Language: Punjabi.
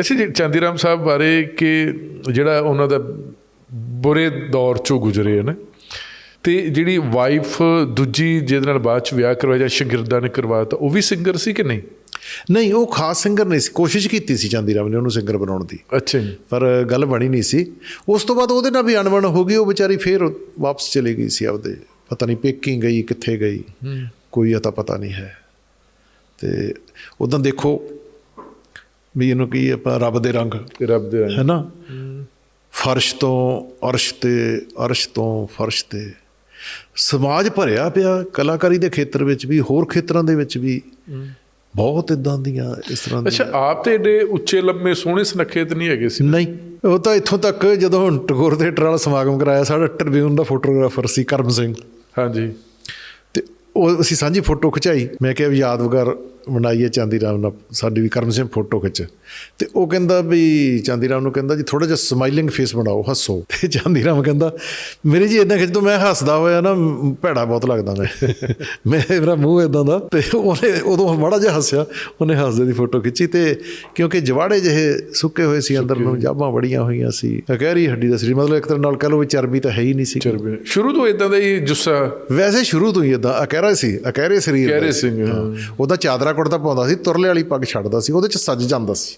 ਅੱਛਾ ਜੀ ਚਾਂਦੀਰਾਮ ਸਾਹਿਬ ਬਾਰੇ ਕਿ ਜਿਹੜਾ ਉਹਨਾਂ ਦਾ ਬੁਰੇ ਦੌਰ ਚੋਂ ਗੁਜ਼ਰੇ ਹਨ ਤੇ ਜਿਹੜੀ ਵਾਈਫ ਦੂਜੀ ਜਿਹਦੇ ਨਾਲ ਬਾਅਦ ਚ ਵਿਆਹ ਕਰਵਾਇਆ ਜਾਂ ਸ਼ਾਗਿਰਦਾਂ ਨੇ ਕਰਵਾਇਆ ਤਾਂ ਉਹ ਵੀ ਸਿੰਗਰ ਸੀ ਕਿ ਨਹੀਂ? ਨਹੀਂ ਉਹ ਖਾਸ ਸਿੰਗਰ ਨਹੀਂ ਸੀ ਕੋਸ਼ਿਸ਼ ਕੀਤੀ ਸੀ ਚਾਂਦੀ ਰਾਮ ਨੇ ਉਹਨੂੰ ਸਿੰਗਰ ਬਣਾਉਣ ਦੀ। ਅੱਛਾ ਜੀ। ਪਰ ਗੱਲ ਬਣੀ ਨਹੀਂ ਸੀ। ਉਸ ਤੋਂ ਬਾਅਦ ਉਹਦੇ ਨਾਲ ਵੀ ਅਣਬਣ ਹੋ ਗਈ ਉਹ ਵਿਚਾਰੀ ਫੇਰ ਵਾਪਸ ਚਲੀ ਗਈ ਸੀ ਆਪਦੇ। ਪਤਾ ਨਹੀਂ ਪੇਕਿੰਗ ਗਈ ਕਿੱਥੇ ਗਈ ਕੋਈ ਅਤਾ ਪਤਾ ਨਹੀਂ ਹੈ। ਤੇ ਉਦੋਂ ਦੇਖੋ ਵੀ ਇਹਨੂੰ ਕੀ ਆਪਾਂ ਰੱਬ ਦੇ ਰੰਗ ਤੇ ਰੱਬ ਦੇ ਹੈ। ਨਾ ਫਰਸ਼ ਤੋਂ ਅਰਸ਼ ਤੇ ਅਰਸ਼ ਤੋਂ ਫਰਸ਼ ਤੇ। ਸਮਾਜ ਭਰਿਆ ਪਿਆ ਕਲਾਕਾਰੀ ਦੇ ਖੇਤਰ ਵਿੱਚ ਵੀ ਹੋਰ ਖੇਤਰਾਂ ਦੇ ਵਿੱਚ ਵੀ ਬਹੁਤ ਇਦਾਂ ਦੀਆਂ ਇਸ ਤਰ੍ਹਾਂ ਅੱਛਾ ਦੀਆਂ ਆਪ ਤੇ ਏਡੇ ਉੱਚੇ ਲੰਮੇ ਸੋਹਣੇ ਸੁਨੱਖੇ ਤੇ ਨਹੀਂ ਹੈਗੇ ਸੀ? ਨਹੀਂ ਉਹ ਤਾਂ ਇੱਥੋਂ ਤੱਕ ਜਦੋਂ ਹੁਣ ਟਗੋਰ ਥੀਏਟਰ ਵਾਲਾ ਸਮਾਗਮ ਕਰਾਇਆ ਸਾਡਾ ਟ੍ਰਿਬਿਊਨ ਦਾ ਫੋਟੋਗ੍ਰਾਫਰ ਸੀ ਕਰਮ ਸਿੰਘ। ਹਾਂਜੀ। ਤੇ ਉਹ ਅਸੀਂ ਸਾਂਝੀ ਫੋਟੋ ਖਿਚਾਈ। ਮੈਂ ਕਿਹਾ ਵੀ ਯਾਦਗਾਰ ਬਣਾਈਏ ਚਾਂਦੀ ਰਾਮ ਨਾਲ ਸਾਡੀ ਵੀ ਕਰਮ ਸਿੰਘ ਫੋਟੋ ਖਿੱਚ। ਤੇ ਉਹ ਕਹਿੰਦਾ ਵੀ ਚਾਂਦੀ ਰਾਮ ਨੂੰ ਕਹਿੰਦਾ ਜੀ ਥੋੜਾ ਜਿਹਾ ਸਮਾਈਲਿੰਗ ਫੇਸ ਬਣਾਓ ਹੱਸੋ। ਤੇ ਚਾਂਦੀ ਰਾਮ ਕਹਿੰਦਾ ਮੇਰੇ ਜੀ ਇਦਾਂ ਖਿੱਚ ਦੋ ਮੈਂ ਹੱਸਦਾ ਹੋਇਆ ਨਾ ਭੈੜਾ ਬਹੁਤ ਲੱਗਦਾ ਮੈਂ। ਮੈਂ ਮੇਰਾ ਮੂੰਹ ਇਦਾਂ ਦਾ ਤੇ ਉਹਨੇ ਉਦੋਂ ਮਾੜਾ ਜਿਹਾ ਹੱਸਿਆ ਉਹਨੇ ਹੱਸਦੇ ਦੀ ਫੋਟੋ ਖਿੱਚੀ ਤੇ ਕਿਉਂਕਿ ਜਵਾੜੇ ਜਿਹੇ ਸੁੱਕੇ ਹੋਏ ਸੀ ਅੰਦਰ ਨੂੰ ਜਾਬਾਂ ਬੜੀਆਂ ਹੋਈਆਂ ਸੀ। ਅਕਹਿਰੀ ਹੱਡੀ ਦਾ ਸਰੀਰ ਮਤਲਬ ਇੱਕ ਤਰ੍ਹਾਂ ਨਾਲ ਕਹ ਲਓ ਵੀ ਚਰਬੀ ਤਾਂ ਹੈ ਹੀ ਨਹੀਂ ਸੀ। ਚਰਬੀ ਸ਼ੁਰੂ ਤੋਂ ਇਦਾਂ ਦਾ ਹੀ ਜੁੱਸਾ। ਵੈਸੇ ਸ਼ੁਰੂ ਤੋਂ ਹੀ ਇਦਾਂ ਅਕਹਿਰਾ ਸੀ ਅਕਹਿਰੇ ਸਰੀਰ ਅਕਹਿਰੇ ਸੀ। ਸਿੰਘ। ਉਹਦਾ ਚਾਦਰਾ ਕੁੜਤਾ ਪਾਉਂਦਾ ਸੀ ਤੁਰਲੇ ਵਾਲੀ ਪੱਗ ਛੱਡਦਾ ਸੀ ਉਹਦੇ ਚ ਸੱਜ ਜਾਂਦਾ ਸੀ।